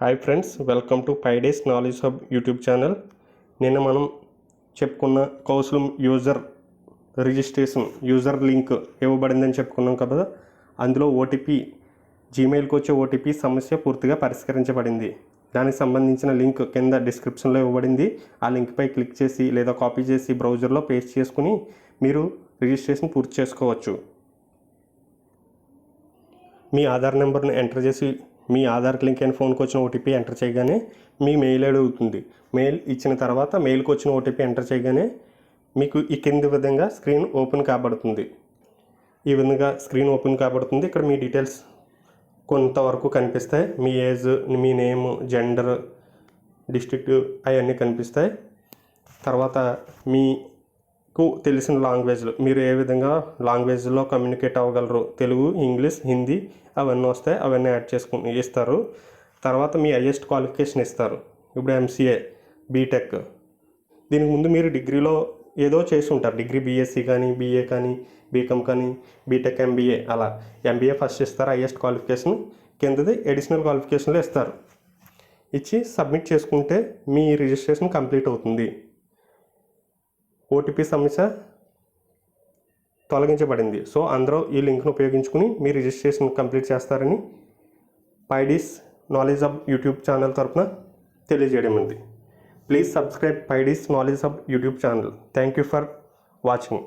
Hi friends welcome to five days knowledge hub YouTube channel నిన్న మనం చెప్పుకున్న Kaushalam user registration user link ఇవ్వబడిందని చెప్పుకున్నాం కదా అందులో ఓటీపీ జీమెయిల్కి వచ్చే ఓటీపీ సమస్య పూర్తిగా పరిష్కరించబడింది. దానికి సంబంధించిన లింక్ కింద డిస్క్రిప్షన్లో ఇవ్వబడింది. ఆ లింక్పై క్లిక్ చేసి లేదా కాపీ చేసి బ్రౌజర్లో పేస్ట్ చేసుకుని మీరు రిజిస్ట్రేషన్ పూర్తి చేసుకోవచ్చు. మీ ఆధార్ నెంబర్ను ఎంటర్ చేసి మీ ఆధార్ లింక్ అయిన ఫోన్కి వచ్చిన ఓటీపీ ఎంటర్ చేయగానే మీ మెయిల్ ఐడి అవుతుంది మెయిల్ ఇచ్చిన తర్వాత మెయిల్కి వచ్చిన ఓటీపీ ఎంటర్ చేయగానే మీకు ఈ కింది విధంగా స్క్రీన్ ఓపెన్ కాబడుతుంది. ఈ విధంగా స్క్రీన్ ఓపెన్ కాబడుతుంది. ఇక్కడ మీ డీటెయిల్స్ కొంతవరకు కనిపిస్తాయి. మీ ఏజ్ మీ నేమ్ జెండర్ డిస్ట్రిక్ట్ అవన్నీ కనిపిస్తాయి. తర్వాత మీ మీకు తెలిసిన లాంగ్వేజ్లు. మీరు ఏ విధంగా లాంగ్వేజ్లో కమ్యూనికేట్ అవ్వగలరు? తెలుగు ఇంగ్లీష్ హిందీ అవన్నీ వస్తాయి అవన్నీ యాడ్ చేసుకుని ఇస్తారు. తర్వాత మీ హైయెస్ట్ క్వాలిఫికేషన్ ఇస్తారు. ఇప్పుడు ఎంసీఏ బీటెక్ దీనికి ముందు మీరు డిగ్రీలో ఏదో చేసి ఉంటారు. డిగ్రీ బీఎస్సీ కానీ బీఏ కానీ బీకామ్ కానీ బీటెక్ ఎంబీఏ అలా. ఎంబీఏ ఫస్ట్ ఇస్తారు హైయెస్ట్ క్వాలిఫికేషన్ కిందది అడిషనల్ క్వాలిఫికేషన్లో ఇస్తారు. ఇచ్చి సబ్మిట్ చేసుకుంటే మీ రిజిస్ట్రేషన్ కంప్లీట్ అవుతుంది. ఓటీపీ సమస్య తొలగించబడింది. సో అందరూ ఈ లింక్ను ఉపయోగించుకుని మీ రిజిస్ట్రేషన్ కంప్లీట్ చేస్తారని పైడీస్ నాలెడ్జ్ ఆఫ్ యూట్యూబ్ ఛానల్ తరపున తెలియజేయడం ఉంది. Please subscribe పైడీస్ knowledge of YouTube channel. Thank you for watching.